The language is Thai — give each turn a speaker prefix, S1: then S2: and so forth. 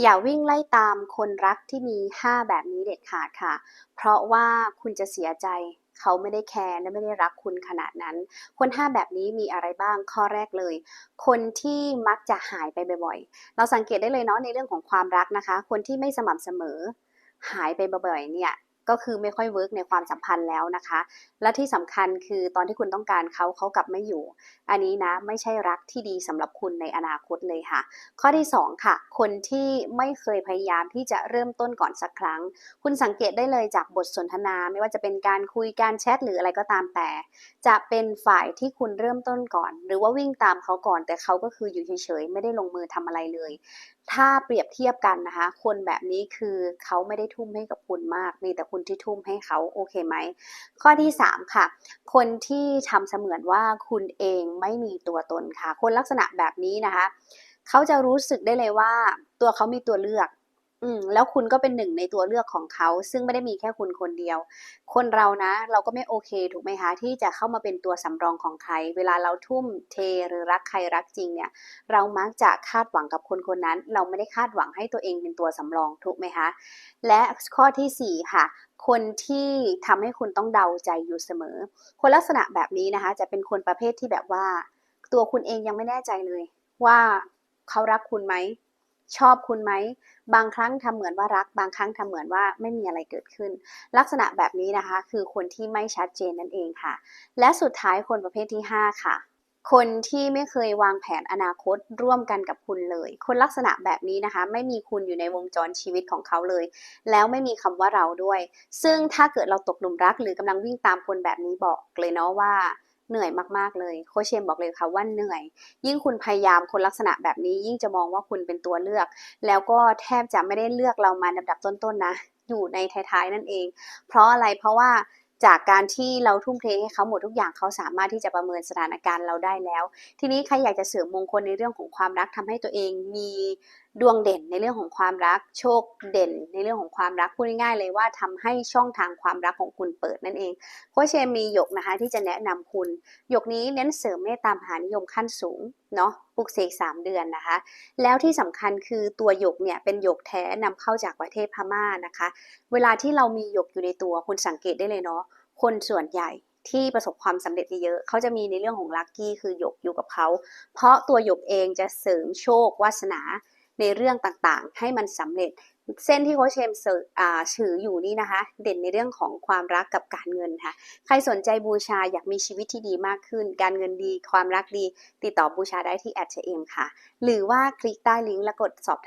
S1: อย่าวิ่งไล่ตามคนรักที่มี 5 แบบนี้เด็ดขาดค่ะ เพราะว่าคุณจะเสียใจเขาไม่ได้แคร์และไม่ได้รักคุณขนาดนั้น คน 5 แบบนี้มีอะไรบ้างข้อแรกเลย คนที่มักจะหายไปบ่อยๆ เราสังเกตได้เลยเนาะในเรื่องของความรักนะคะ คนที่ไม่สม่ำเสมอ หายไปบ่อยๆเนี่ย ก็คือไม่ค่อยเวิร์กในความสัมพันธ์แล้วนะคะ และที่สำคัญคือตอนที่คุณต้องการเขาเขากลับไม่อยู่ อันนี้นะไม่ใช่รักที่ดีสำหรับคุณในอนาคตเลยค่ะ ข้อที่ 2 ค่ะ คนที่ไม่เคยพยายามที่จะเริ่มต้นก่อนสักครั้ง คุณสังเกตได้เลยจากบทสนทนา ไม่ว่าจะเป็นการคุยการแชทหรืออะไรก็ตามแต่ จะเป็นฝ่ายที่คุณเริ่มต้นก่อน หรือว่าวิ่งตามเขาก่อน แต่เขาก็คืออยู่เฉยๆไม่ได้ลงมือทำอะไรเลย ถ้าเปรียบเทียบกันนะคะ คนแบบนี้คือเขาไม่ได้ทุ่มให้กับคุณมาก มีแต่คุณที่ทุ่มให้เขาโอเคไหม ข้อที่ 3 ค่ะ คนที่ทำเสมือนว่าคุณเองไม่มีตัวตนค่ะ คนลักษณะแบบนี้นะคะ เขาจะรู้สึกได้เลยว่าตัวเขามีตัวเลือก อืมแล้วคุณก็เป็นหนึ่งในตัวเลือกของเขา ซึ่งไม่ได้มีแค่คุณคนเดียว คนเรานะ เราก็ไม่โอเคถูกไหมคะที่จะเข้ามาเป็นตัวสำรองของใคร เวลาเราทุ่มเทหรือรักใครรักจริงเนี่ย เรามักจะคาดหวังกับคนคนนั้น เราไม่ได้คาดหวังให้ตัวเองเป็นตัวสำรองถูกไหมคะและข้อทีสี่4 ค่ะคนที่ทำให้คุณต้องเดาใจอยู่เสมอ คนลักษณะแบบนี้นะคะ จะเป็นคนประเภทที่แบบว่า ตัวคุณเองยังไม่แน่ใจเลย ว่าเขารักคุณไหม ชอบคุณไหม บางครั้งทำเหมือนว่ารัก บางครั้งทำเหมือนว่าไม่มีอะไรเกิดขึ้น ลักษณะแบบนี้นะคะ คือคนที่ไม่ชัดเจนนั่นเองค่ะ และสุดท้ายคนประเภทที่ 5 ค่ะคนที่ไม่เคยวางแผนอนาคตร่วมกันกับคุณเลย คนลักษณะแบบนี้นะคะ ไม่มีคุณอยู่ในวงจรชีวิตของเขาเลย แล้วไม่มีคำว่าเราด้วย ซึ่งถ้าเกิดเราตกหลุมรักหรือกำลังวิ่งตามคนแบบนี้บอกเลยเนาะว่า เหนื่อยมากๆเลยโคชเชมบอกเลยค่ะว่าเหนื่อย ยิ่งคุณพยายามคนลักษณะแบบนี้ ยิ่งจะมองว่าคุณเป็นตัวเลือก แล้วก็แทบจะไม่ได้เลือกเรามาลำดับต้นๆนะอยู่ในท้ายๆนั่นเอง เพราะอะไรเพราะว่าจากการที่เราทุ่มเทให้เขาหมดทุกอย่างเขาสามารถที่จะประเมินสถานการณ์เราได้แล้ว ทีนี้ใครอยากจะเสริมมงคลในเรื่องของความรักทำให้ตัวเองมี ดวงเด่นในเรื่องของความรัก โชคเด่นในเรื่องของความรักพูดง่ายๆเลยว่าทำให้ช่องทางความรักของคุณเปิดนั่นเองโคชเชมมีหยกนะคะที่จะแนะนำคุณหยกนี้เน้นเสริมเมตตามหานิยมขั้นสูงเนาะปลุกเสก3 เดือนนะคะ แล้วที่สำคัญคือตัวหยกเนี่ยเป็นหยกแท้นำเข้าจากประเทศพม่านะคะ เวลาที่เรามีหยกอยู่ในตัวคุณสังเกตได้เลยเนาะคนส่วนใหญ่ที่ประสบความสำเร็จเยอะ เขาจะมีในเรื่องของลัคกี้คือหยกอยู่กับเขา เพราะตัวหยกเองจะเสริมโชควาสนา ในเรื่องต่างๆ ให้มันสำเร็จ เส้นที่โคชเชมเสริอ่าถืออยู่นี่นะคะ เด่นในเรื่องของความรักกับการเงินค่ะ ใครสนใจบูชาอยากมีชีวิตที่ดีมากขึ้น การเงินดี ความรักดี ติดต่อบูชาได้ที่แอดเชเอมค่ะ หรือว่าคลิกใต้ลิงก์แล้วกดสอบถาม